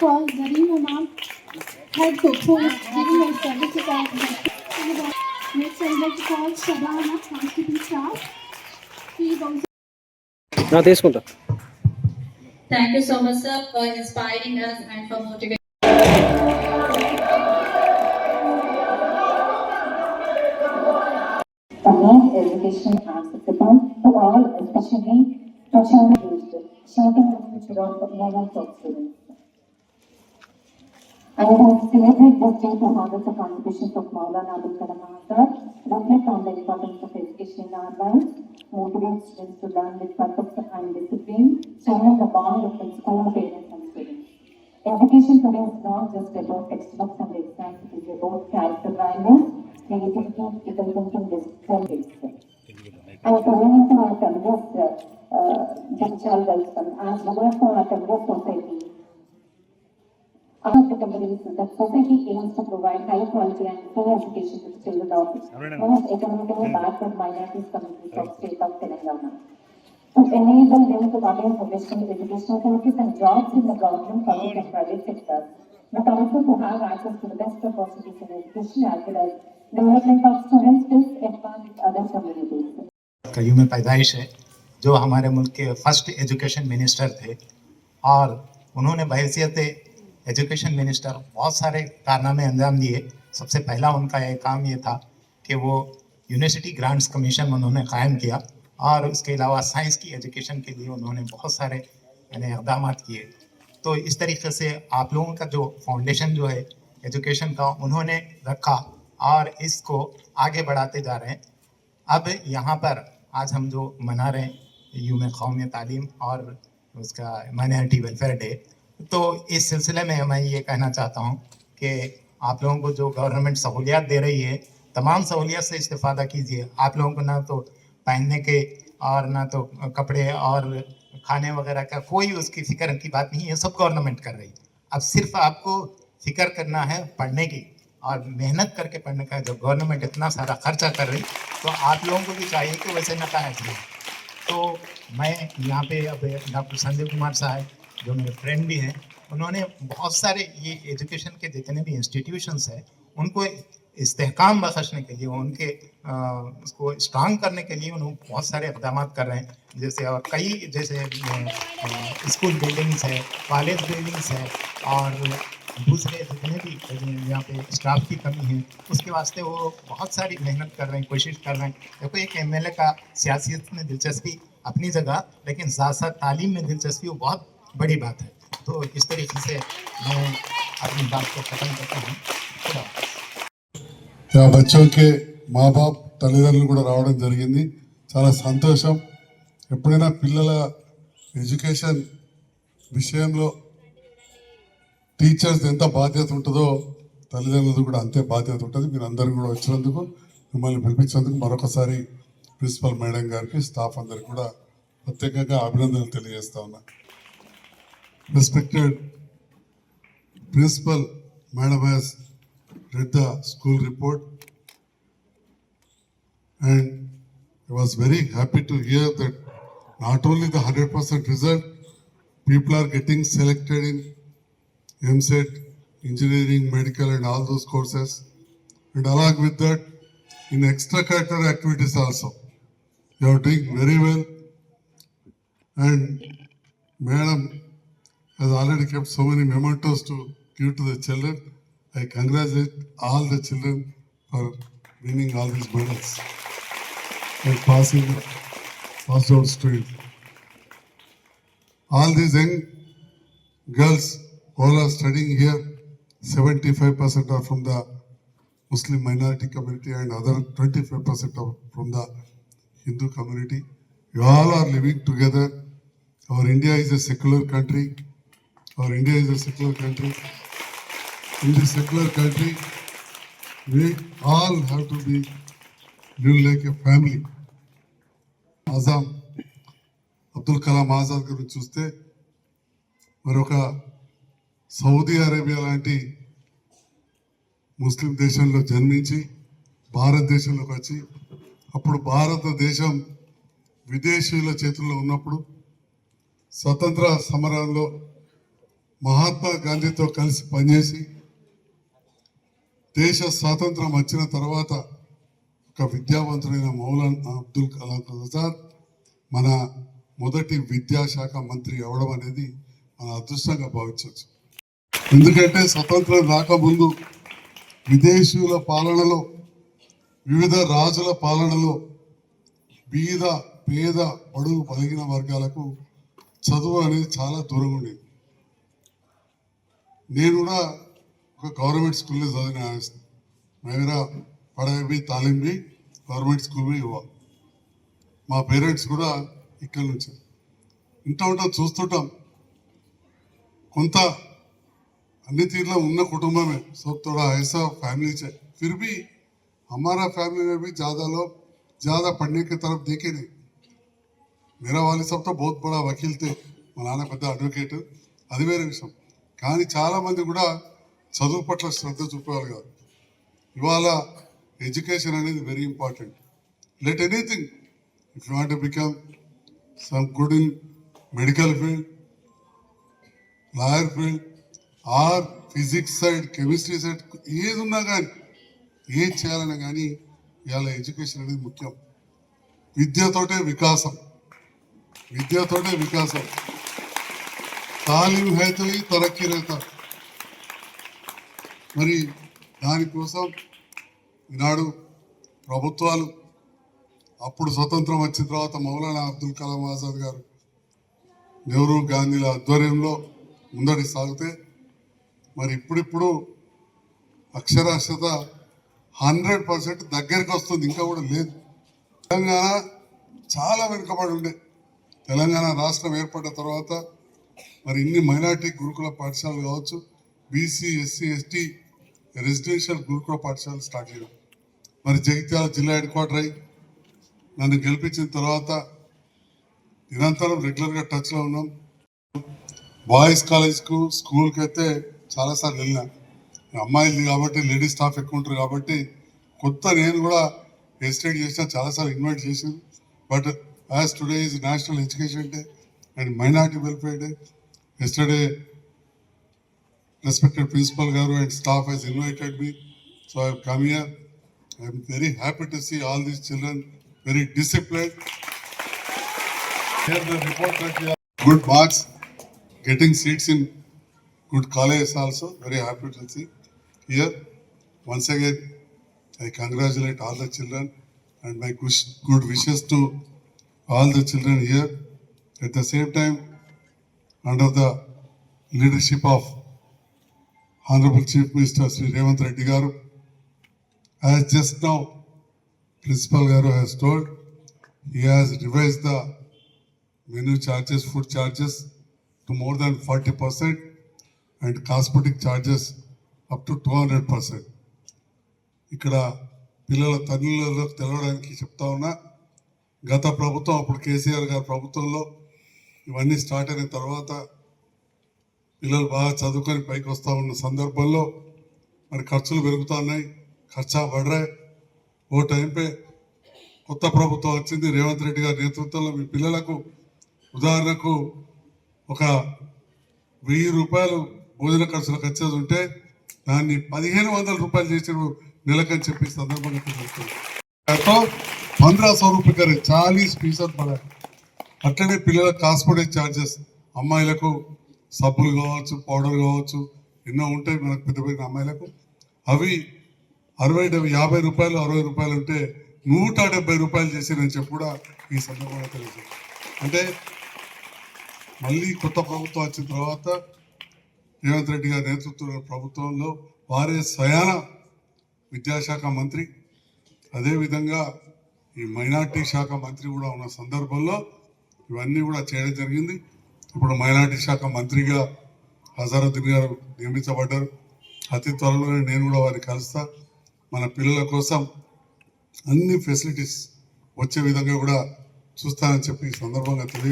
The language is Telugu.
mom had Next, I would to call Shabana. He. Now, this one. Thank you so much, sir, for inspiring us and for motivating. Again, education is accessible to all, especially to children, shaping students. Would celebrate this day to honor the contributions of Maulana Abdul Kalam Azad, reflect on the importance of education in our lives, motivate students to learn with purpose and discipline, strengthen the bond between school, parents and students. Education today is not just about textbooks and exams, it is about character values, creativity, critical thinking, discipline. And coming into our Congress, uh, uh, Jagchal Welcome, as well as our Congress society, one the companies that society aims to provide high quality and free education to the children of most economically backward minorities communities of state of Telangana. To enable them to attain professional educational qualities and jobs in the government, public and private sectors, but also to have access to the best opportunities in education as well as development of students skills advanced with other communities. कईयूम पैदाइश है जो हमारे मुल्क के फ़र्स्ट एजुकेशन मिनिस्टर थे और उन्होंने बहसीत एजुकेशन मिनिस्टर, बहुत सारे कारनामे अंजाम दिए। सबसे पहला उनका एक काम ये था कि वो यूनिवर्सिटी ग्रांट्स कमीशन उन्होंने कायम किया और उसके अलावा साइंस की एजुकेशन के लिए उन्होंने बहुत सारे, यानी इकदाम किए। तो इस तरीके से आप लोगों का जो फाउंडेशन जो है एजुकेशन का उन्होंने रखा और इसको आगे बढ़ाते जा रहे हैं। अब यहाँ पर आज हम जो मना रहे हैं यूम कौम तालीम और उसका माइनॉरिटी वेलफेयर डे तो इस सिलसिले में मैं ये कहना चाहता हूँ कि आप लोगों को जो गवर्नमेंट सहूलियात दे रही है, तमाम सहूलियत से इस्तेफादा कीजिए। आप लोगों को ना तो पहनने के और ना तो कपड़े और खाने वगैरह का कोई उसकी फ़िक्र की बात नहीं है, सब गवर्नमेंट कर रही है। अब सिर्फ़ आपको फ़िक्र करना है पढ़ने की और मेहनत करके पढ़ने का, जब गवर्नमेंट इतना सारा खर्चा कर रही तो आप लोगों को भी चाहिए कि वैसे नतज लें तो मैं यहाँ पे अब डॉक्टर संजय कुमार साहब जो मेरे फ्रेंड भी हैं उन्होंने बहुत सारे ये एजुकेशन के जितने भी इंस्टीट्यूशंस हैं उनको इस्तेकाम बख्शने के लिए उनके अ, उसको स्ट्रांग करने के लिए उन्होंने बहुत सारे इकदाम कर रहे हैं। जैसे और कई जैसे स्कूल बिल्डिंग्स है कॉलेज बिल्डिंग्स है और दूसरे जितने भी यहाँ पे स्टाफ की कमी है उसके वास्ते वो बहुत सारी मेहनत कर रहे हैं कोशिश कर रहे हैं। देखो एक एमएलए का सियासत में दिलचस्पी अपनी जगह लेकिन साथ साथ तालीम में दिलचस्पी वो बहुत बड़ी बात है तो इस तरीके से मैं अपनी बात को ख़त्म करता हूँ खुदा हाफ़िज़। ఆ బచ్చోకి మా బాప్ తల్లిదండ్రులు కూడా రావడం జరిగింది చాలా సంతోషం ఎప్పుడైనా పిల్లల ఎడ్యుకేషన్ విషయంలో టీచర్స్ ఎంత బాధ్యత ఉంటుందో తల్లిదండ్రులది కూడా అంతే బాధ్యత ఉంటుంది మీరు అందరూ కూడా వచ్చినందుకు మిమ్మల్ని పిలిపించినందుకు మరొకసారి ప్రిన్సిపల్ మేడం గారికి స్టాఫ్ అందరికి కూడా ప్రత్యేకంగా అభినందనలు తెలియజేస్తా ఉన్నా Respected Principal, Madam has read the school report and I was very happy to hear that not only the 100% result, people are getting selected in MSET, engineering, medical and all those courses and along with that in extracurricular activities also. You are doing very well and Madam has already kept so many mementos to give to the children. I congratulate all the children for winning all these medals and passing passed out students. All these young girls all are studying here. 75% are from the Muslim minority community and other 25% are from the Hindu community. You all are living together. Our India is a secular country. Our India is a secular country. In this secular country, we all have to be live like a family. Azam Abdul Kalam Azad గురించి చూస్తే మరొక సౌదీ అరేబియా లాంటి ముస్లిం దేశంలో జన్మించి భారతదేశంలోకి వచ్చి అప్పుడు భారతదేశం విదేశీయుల చేతుల్లో ఉన్నప్పుడు స్వతంత్ర సమరాల్లో మహాత్మా గాంధీతో కలిసి పనిచేసి దేశ స్వాతంత్రం వచ్చిన తర్వాత ఒక విద్యావంతుడైన మౌలానా అబ్దుల్ కలాం ఆజాద్ మన మొదటి విద్యాశాఖ మంత్రి అవడం అనేది మన అదృష్టంగా భావించవచ్చు. ఎందుకంటే స్వతంత్రం రాకముందు విదేశీయుల పాలనలో వివిధ రాజుల పాలనలో బీద పేద బడుగు పలిగిన వర్గాలకు చదువు అనేది చాలా దూరంగా ఉండేది. నేను కూడా ఒక గవర్నమెంట్ స్కూల్లో చదివిన నగర పడవి తాలింబి గవర్నమెంట్ స్కూల్ ఇవ్వాలి మా పేరెంట్స్ కూడా ఇక్కడి నుంచి. ఇంట ఉంటా చూస్తుంటాం. కొంత అన్ని తీరులో ఉన్న కుటుంబమే. సో తోడా ఐసా फैमिली చే फिर అమ్మారా ఫ్యామిలీ फैमिली में भी ज़्यादा लोग ज़्यादा पढ़ने की तरफ देखे नहीं మా నాన్న పెద్ద అడ్వకేట్. అది వేరే విషయం. కానీ చాలామంది కూడా చదువు పట్ల శ్రద్ధ చూపేవాళ్ళు కాదు. ఇవాళ ఎడ్యుకేషన్ అనేది very important let anything if you want become some good in medical field lawyer field or physics side chemistry side ఏది ఉన్నా కానీ ఏం చేయాలన్నా కానీ ఇవాళ ఎడ్యుకేషన్ అనేది ముఖ్యం. విద్యతోటే వికాసం. విద్యతోటే వికాసం. తాలిం హేతలి తరక్కి రేత మరి దానికోసం ఈనాడు ప్రభుత్వాలు అప్పుడు స్వతంత్రం వచ్చిన తర్వాత మౌలానా అబ్దుల్ కలాం ఆజాద్ గారు నెహ్రూ గాంధీల ఆధ్వర్యంలో ముందడి సాగితే మరి ఇప్పుడిప్పుడు అక్షరాస్యత హండ్రెడ్ పర్సెంట్ దగ్గరికి వస్తుంది ఇంకా కూడా లేదు. తెలంగాణ చాలా వెనుకబడి ఉండే. తెలంగాణ రాష్ట్రం ఏర్పడ్డ తర్వాత మరి ఇన్ని మైనార్టీ గురుకుల పాఠశాలలు కావచ్చు బీసీ ఎస్సీ ఎస్టీ రెసిడెన్షియల్ గురుకుల పాఠశాలలు స్టార్ట్ చేయడం. మరి జగిత్యాల జిల్లా హెడ్ క్వార్టర్ అయి నన్ను గెలిపించిన తర్వాత నిరంతరం రెగ్యులర్గా టచ్లో ఉన్నాం. బాయ్స్ కాలేజ్కు స్కూల్కి అయితే చాలాసార్లు వెళ్ళినా. అమ్మాయిలు కాబట్టి లేడీస్ స్టాఫ్ ఎక్కువ ఉంటారు కాబట్టి కొత్త నేను కూడా ఎస్టేట్ చేసిన చాలాసార్లు ఇన్వైట్ చేశాను. But as today is National Education Day and Minority Welfare Day Yesterday, respected principal Garu and staff has invited me, so I have come here. I am very happy to see all these children very disciplined. Here the report that we are good marks, getting seats in good colleges also. Very happy to see here. Once again, I congratulate all the children and my good wishes to all the children here. At the same time, under the leadership of Andhra Pradesh chief minister Shri Revanth Reddy garu. As just now principal garu has told he has revise the menu charges food charges to more than forty percent and cosmetic charges up to two hundred percent ఇక్కడ పిల్లల తల్లిలో తెలవడానికి చెప్తా ఉన్నా గత ప్రభుత్వం అప్పుడు కేసీఆర్ గారు ప్రభుత్వంలో ఇవన్నీ స్టార్ట్ అయిన తర్వాత పిల్లలు బాగా చదువుకొని పైకి వస్తూ ఉన్న సందర్భంలో మరి ఖర్చులు పెరుగుతున్నాయి ఖర్చా పడరాయి. ఓ టైంపే కొత్త ప్రభుత్వం వచ్చింది. రేవంత్ రెడ్డి గారి నేతృత్వంలో మీ పిల్లలకు ఉదాహరణకు ఒక వెయ్యి రూపాయలు భోజన ఖర్చులు ఖర్చేది ఉంటే దాన్ని పదిహేను వందల రూపాయలు చేసిన నెలకని చెప్పి సందర్భంగా పంద్రా సో రూపాయ చాలీస్ ఫీసద్ పడాలి అట్లనే పిల్లల కాస్మెటిక్ ఛార్జెస్ అమ్మాయిలకు సబ్బులు కావచ్చు పౌడర్ కావచ్చు ఎన్నో ఉంటాయి మనకు పెద్ద పెద్ద అమ్మాయిలకు. అవి అరవై డెబ్బై యాభై రూపాయలు అరవై రూపాయలు ఉంటే నూట డెబ్బై రూపాయలు చేసిరని చెప్పి కూడా ఈ సందర్భంగా తెలుసు అంటే మళ్ళీ కొత్త ప్రభుత్వం వచ్చిన తర్వాత రేవంత్ రెడ్డి గారి నేతృత్వంలో ప్రభుత్వంలో వారే స్వయాన విద్యాశాఖ మంత్రి. అదేవిధంగా ఈ మైనార్టీ శాఖ మంత్రి కూడా ఉన్న సందర్భంలో ఇవన్నీ కూడా చేయడం జరిగింది. ఇప్పుడు మైనార్టీ శాఖ మంత్రిగా హజారుద్దీన్ గారు నియమించబడ్డారు. అతి త్వరలోనే నేను కూడా వారిని కలుస్తా. మన పిల్లల కోసం అన్ని ఫెసిలిటీస్ వచ్చే విధంగా కూడా చూస్తానని చెప్పి ఈ సందర్భంగా తెలియ